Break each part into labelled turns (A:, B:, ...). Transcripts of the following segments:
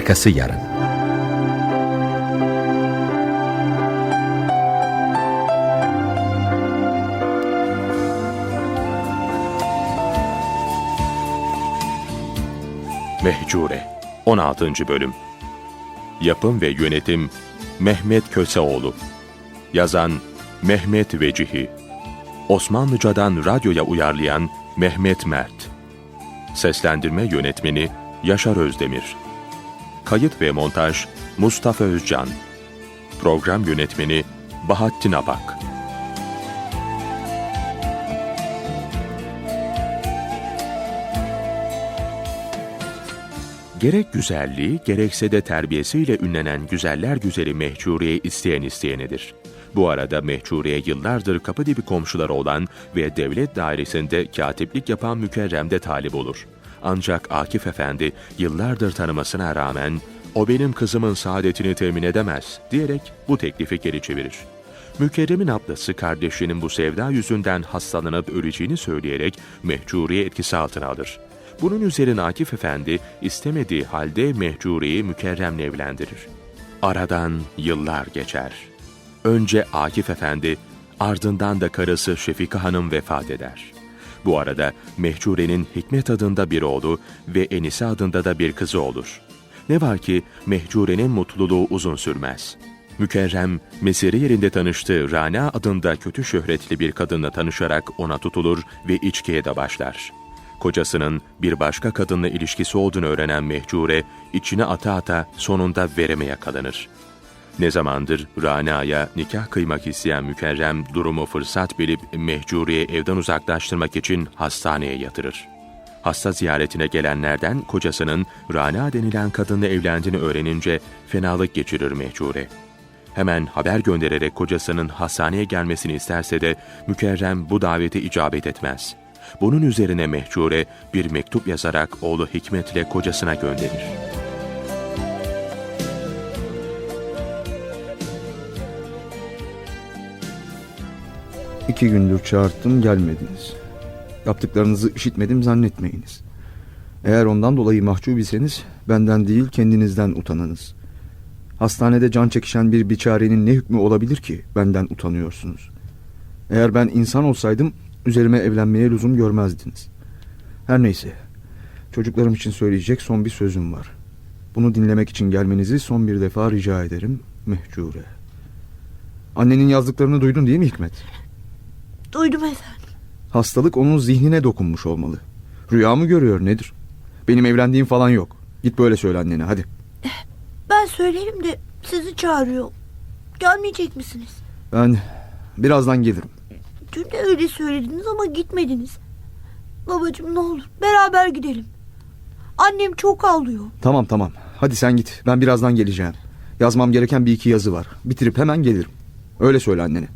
A: Arkası yarın.
B: Mehcure 16. Bölüm Yapım ve Yönetim Mehmet Köseoğlu Yazan Mehmet Vecihi Osmanlıcadan radyoya uyarlayan Mehmet Mert Seslendirme Yönetmeni Yaşar Özdemir Kayıt ve Montaj Mustafa Özcan Program Yönetmeni Bahattin Apak Gerek güzelliği, gerekse de terbiyesiyle ünlenen güzeller güzeli Mehcuriye isteyen isteyenedir. Bu arada Mehcuriye yıllardır kapı dibi komşuları olan ve devlet dairesinde katiplik yapan mükerremde talip olur. Ancak Akif Efendi yıllardır tanımasına rağmen o benim kızımın saadetini temin edemez diyerek bu teklifi geri çevirir. Mükerremin ablası kardeşinin bu sevda yüzünden hastalanıp öleceğini söyleyerek Mehcuriye etkisi altına alır. Bunun üzerine Akif Efendi istemediği halde Mehcuriye'yi Mükerrem'le evlendirir. Aradan yıllar geçer. Önce Akif Efendi, ardından da karısı Şefika Hanım vefat eder. Bu arada Mehcure'nin Hikmet adında bir oğlu ve Enise adında da bir kızı olur. Ne var ki Mehcure'nin mutluluğu uzun sürmez. Mükerrem, mesire yerinde tanıştığı Rana adında kötü şöhretli bir kadınla tanışarak ona tutulur ve içkiye de başlar. Kocasının bir başka kadınla ilişkisi olduğunu öğrenen Mehcure, içine ata ata sonunda vereme yakalanır. Ne zamandır Rana'ya nikah kıymak isteyen Mükerrem durumu fırsat bilip Mehcure'yi evden uzaklaştırmak için hastaneye yatırır. Hasta ziyaretine gelenlerden kocasının Rana denilen kadınla evlendiğini öğrenince fenalık geçirir Mehcure. Hemen haber göndererek kocasının hastaneye gelmesini isterse de Mükerrem bu davete icabet etmez. Bunun üzerine Mehcure bir mektup yazarak oğlu Hikmet'le kocasına gönderir.
C: İki gündür çağırttım gelmediniz. Yaptıklarınızı işitmedim zannetmeyiniz. Eğer ondan dolayı mahcup iseniz benden değil kendinizden utanınız. Hastanede can çekişen bir biçarenin ne hükmü olabilir ki benden utanıyorsunuz. Eğer ben insan olsaydım üzerime evlenmeye lüzum görmezdiniz. Her neyse çocuklarım için söyleyecek son bir sözüm var. Bunu dinlemek için gelmenizi son bir defa rica ederim Mehcure. Annenin yazdıklarını duydun değil mi Hikmet?
D: Duydum efendim.
C: Hastalık onun zihnine dokunmuş olmalı. Rüya mı görüyor nedir? Benim evlendiğim falan yok. Git böyle söyle annene hadi.
D: Ben söylerim de sizi çağırıyor. Gelmeyecek misiniz?
C: Ben birazdan gelirim.
D: Dün de öyle söylediniz ama gitmediniz. Babacığım ne olur beraber gidelim. Annem çok ağlıyor.
C: Tamam tamam. Hadi sen git. Ben birazdan geleceğim. Yazmam gereken bir iki yazı var. Bitirip hemen gelirim. Öyle söyle annene.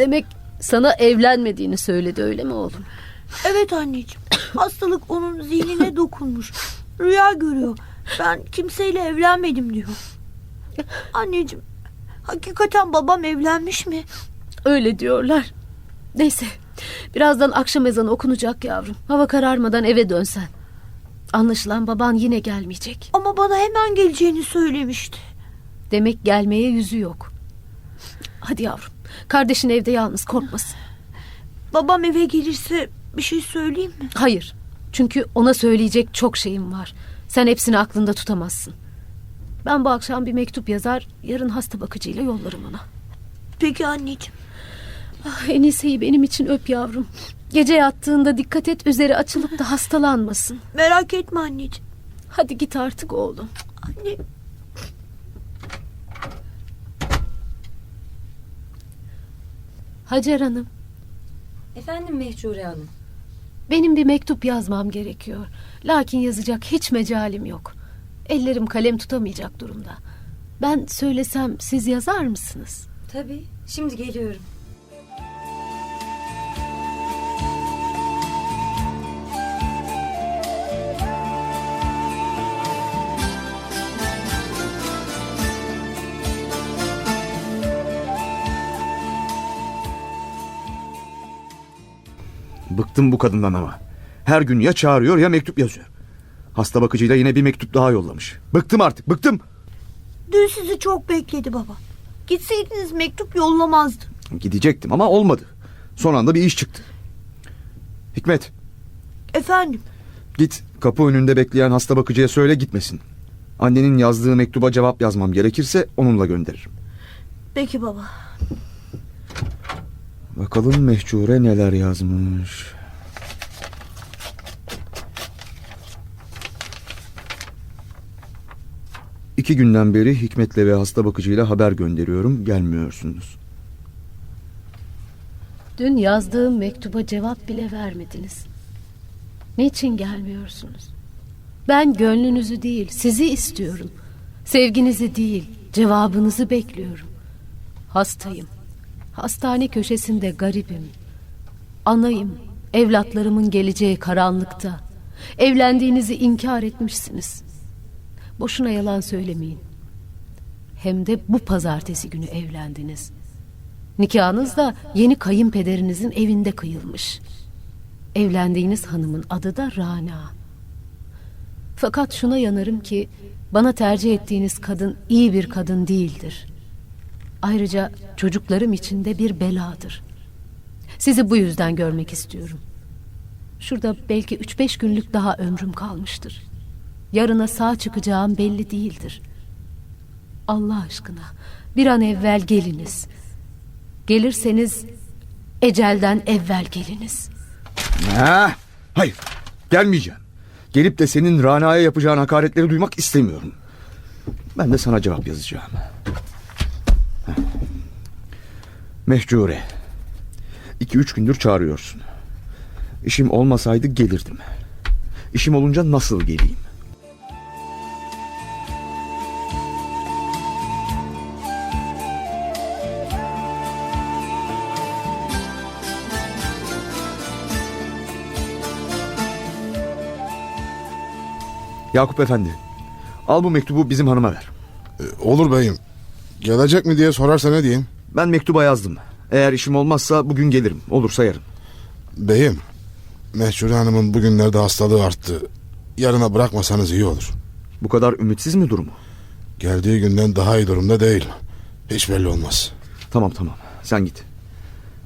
E: Demek sana evlenmediğini söyledi öyle mi oğlum?
D: Evet anneciğim. Hastalık onun zihnine dokunmuş. Rüya görüyor. Ben kimseyle evlenmedim diyor. Anneciğim hakikaten babam evlenmiş mi?
E: Öyle diyorlar. Neyse birazdan akşam ezanı okunacak yavrum. Hava kararmadan eve dönsen. Anlaşılan baban yine gelmeyecek.
D: Ama bana hemen geleceğini söylemişti.
E: Demek gelmeye yüzü yok. Hadi yavrum. Kardeşin evde yalnız korkmasın.
D: Babam eve gelirse bir şey söyleyeyim mi?
E: Hayır. Çünkü ona söyleyecek çok şeyim var. Sen hepsini aklında tutamazsın. Ben bu akşam bir mektup yazar, yarın hasta bakıcıyla yollarım ona.
D: Peki anneciğim.
E: Ah, Enise'yi benim için öp yavrum. Gece yattığında dikkat et üzeri açılıp da hastalanmasın.
D: Merak etme anneciğim.
E: Hadi git artık oğlum.
D: Anne
E: Hacer Hanım,
F: Efendim Mehcure Hanım.
E: benim bir mektup yazmam gerekiyor. Lakin yazacak hiç mecalim yok. Ellerim kalem tutamayacak durumda. Ben söylesem siz yazar mısınız?
F: Tabii. Şimdi geliyorum.
C: Bıktım bu kadından ama. Her gün ya çağırıyor ya mektup yazıyor. Hasta bakıcıyla yine bir mektup daha yollamış. Bıktım artık bıktım.
D: Dün sizi çok bekledi baba. Gitseydiniz mektup yollamazdı.
C: Gidecektim ama olmadı. Son anda bir iş çıktı. Hikmet
D: Efendim
C: git kapı önünde bekleyen hasta bakıcıya söyle gitmesin. Annenin yazdığı mektuba cevap yazmam gerekirse onunla gönderirim.
D: peki baba.
C: Bakalım Mehcure neler yazmış. İki günden beri Hikmet'le ve hasta bakıcıyla haber gönderiyorum. Gelmiyorsunuz.
E: Dün yazdığım mektuba cevap bile vermediniz. Niçin gelmiyorsunuz? Ben gönlünüzü değil, sizi istiyorum. Sevginizi değil, cevabınızı bekliyorum. Hastayım. Hastane köşesinde garibim. Anayım, evlatlarımın geleceği karanlıkta. Evlendiğinizi inkar etmişsiniz. Boşuna yalan söylemeyin. Hem de bu pazartesi günü evlendiniz. Nikahınız da yeni kayınpederinizin evinde kıyılmış. Evlendiğiniz hanımın adı da Rana. Fakat şuna yanarım ki bana tercih ettiğiniz kadın iyi bir kadın değildir. Ayrıca çocuklarım için de bir beladır. Sizi bu yüzden görmek istiyorum. Şurada belki üç beş günlük daha ömrüm kalmıştır. Yarına sağ çıkacağım belli değildir. Allah aşkına bir an evvel geliniz. Gelirseniz ecelden evvel geliniz.
C: Ha, hayır gelmeyeceğim. Gelip de senin Rana'ya yapacağın hakaretleri duymak istemiyorum. Ben de sana cevap yazacağım. Mehcure. İki üç gündür çağırıyorsun. İşim olmasaydı gelirdim. İşim olunca nasıl geleyim? Yakup Efendi. Al bu mektubu bizim hanıma ver.
A: Olur beyim. Gelecek mi diye sorarsa ne diyeyim?
C: Ben mektuba yazdım. Eğer işim olmazsa bugün gelirim. Olursa yarın.
A: Beyim, Mehcure Hanım'ın bugünlerde hastalığı arttı. Yarına bırakmasanız iyi olur.
C: Bu kadar ümitsiz mi durumu?
A: Geldiği günden daha iyi durumda değil. Hiç belli olmaz.
C: Tamam tamam. Sen git.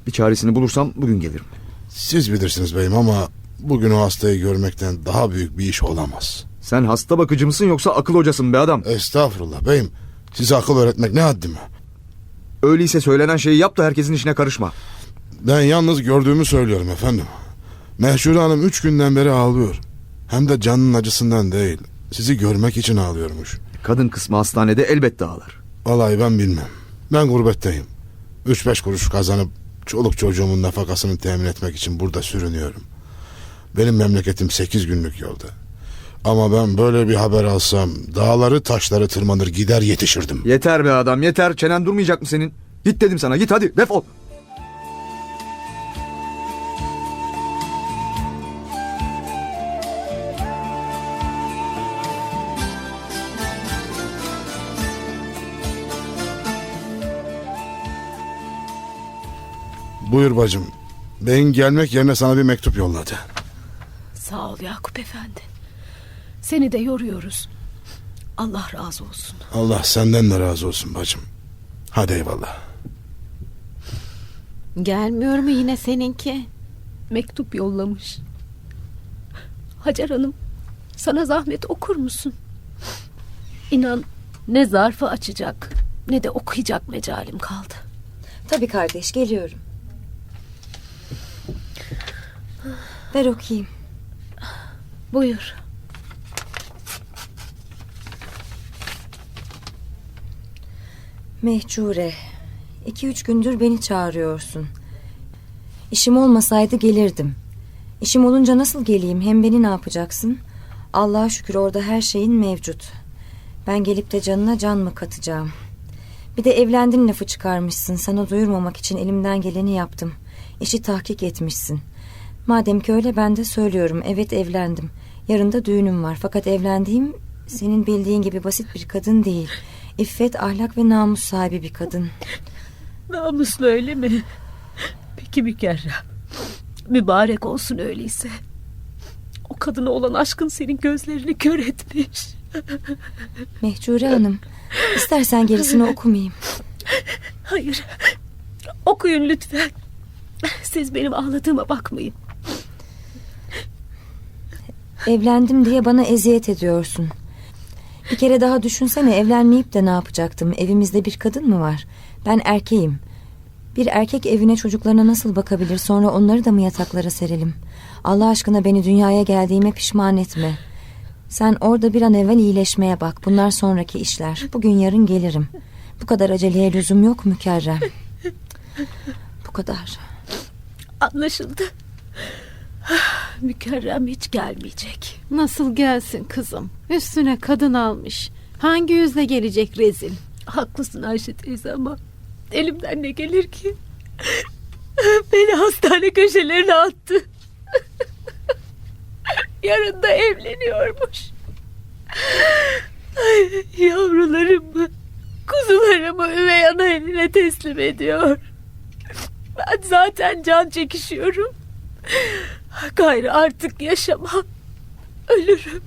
C: Bir çaresini bulursam bugün gelirim.
A: Siz bilirsiniz beyim ama bugün o hastayı görmekten daha büyük bir iş olamaz.
C: Sen hasta bakıcı mısın yoksa akıl hocasın be adam?
A: Estağfurullah beyim. Size akıl öğretmek ne haddime.
C: Öyleyse söylenen şeyi yap da herkesin işine karışma.
A: Ben yalnız gördüğümü söylüyorum efendim. Mehşure Hanım üç günden beri ağlıyor. Hem de canının acısından değil. Sizi görmek için ağlıyormuş.
C: Kadın kısmı hastanede elbette ağlar.
A: Vallahi ben bilmem. Ben gurbetteyim. Üç beş kuruş kazanıp çoluk çocuğumun nafakasını temin etmek için burada sürünüyorum. Benim memleketim sekiz günlük yolda. Ama ben böyle bir haber alsam dağları taşları tırmanır gider yetişirdim.
C: Yeter be adam yeter. Çenen durmayacak mı senin? Git dedim sana git hadi defol.
A: Buyur bacım. Beyin gelmek yerine sana bir mektup yolladı.
E: Sağ ol Yakup Efendi. Seni de yoruyoruz. Allah razı olsun.
A: Allah senden de razı olsun bacım. Hadi eyvallah.
G: Gelmiyor mu yine seninki?
E: Mektup yollamış. Hacer Hanım, sana zahmet okur musun? İnan ne zarfı açacak ne de okuyacak mecalim kaldı.
F: Tabii kardeş geliyorum. Ver okuyayım.
E: Buyur.
F: Mehcure. iki üç gündür beni çağırıyorsun. İşim olmasaydı gelirdim. İşim olunca nasıl geleyim hem beni ne yapacaksın? Allah'a şükür orada her şeyin mevcut. Ben gelip de canına can mı katacağım? Bir de evlendin lafı çıkarmışsın. Sana duyurmamak için elimden geleni yaptım. İşi tahkik etmişsin. Madem ki öyle ben de söylüyorum. Evet evlendim. Yarın da düğünüm var. Fakat evlendiğim senin bildiğin gibi basit bir kadın değil. İffet, ahlak ve namus sahibi bir kadın.
H: Namuslu öyle mi? Peki Mükerrem.
E: Mübarek olsun öyleyse. O kadına olan aşkın senin gözlerini kör etmiş.
F: Mehcure Hanım, istersen gerisini okumayayım.
E: Hayır. Okuyun lütfen. Siz benim ağladığıma bakmayın.
F: Evlendim diye bana eziyet ediyorsun. Bir kere daha düşünsene evlenmeyip de ne yapacaktım? Evimizde bir kadın mı var? Ben erkeğim. Bir erkek evine çocuklarına nasıl bakabilir sonra onları da mı yataklara serelim? Allah aşkına beni dünyaya geldiğime pişman etme. Sen orada bir an evvel iyileşmeye bak. Bunlar sonraki işler. Bugün yarın gelirim. Bu kadar aceleye lüzum yok mükerrem. Bu kadar.
E: Anlaşıldı. Mükerrem hiç gelmeyecek.
G: Nasıl gelsin kızım? Üstüne kadın almış. Hangi yüzle gelecek rezil?
E: Haklısın Ayşe teyze ama elimden ne gelir ki? Beni hastane köşelerine attı. Yarın da evleniyormuş. Ay, Yavrularımı, kuzularımı üvey ana eline teslim ediyor. Ben zaten can çekişiyorum. Gayrı artık yaşamam. Ölürüm.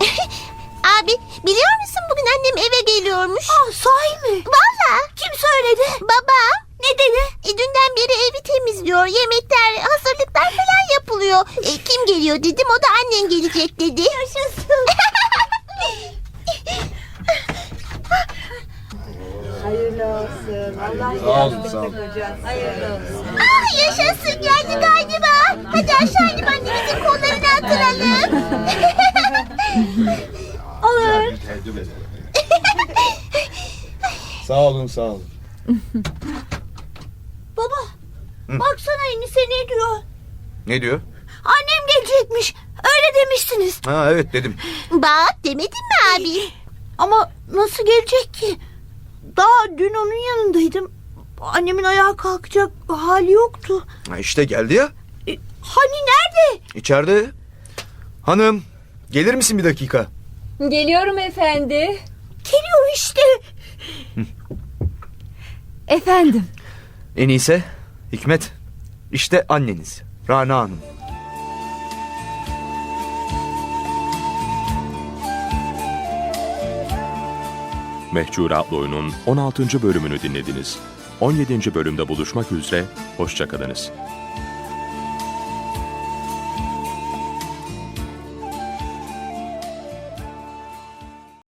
H: Abi biliyor musun bugün annem eve geliyormuş.
D: Aa, sahi mi?
H: Valla.
D: Kim söyledi?
H: Baba.
D: Ne dedi?
H: E, dünden beri evi temizliyor. Yemekler, hazırlıklar falan yapılıyor. E, kim geliyor dedim. O da annen gelecek dedi. Yaşasın. Ah yaşasın geldi galiba. Hadi aşağı inip annemizin kollarını attıralım.
D: Olur.
C: Sağ olun sağ olun.
D: Enişte ne diyor?
C: Ne diyor?
D: Annem gelecekmiş. Öyle demiştiniz.
C: Ha evet dedim.
H: Bak demedin mi abi?
D: Ama nasıl gelecek ki? Daha dün onun yanındaydım. Annemin ayağa kalkacak hali yoktu.
C: Ha işte geldi ya.
D: E, hani nerede?
C: İçeride. Hanım gelir misin bir dakika?
F: Geliyorum efendi.
D: Geliyor işte.
F: Efendim.
C: En iyisi Hikmet. İşte anneniz Rana Hanım.
B: Mehcure adlı oyunun 16. bölümünü dinlediniz. 17. bölümde buluşmak üzere, hoşçakalınız.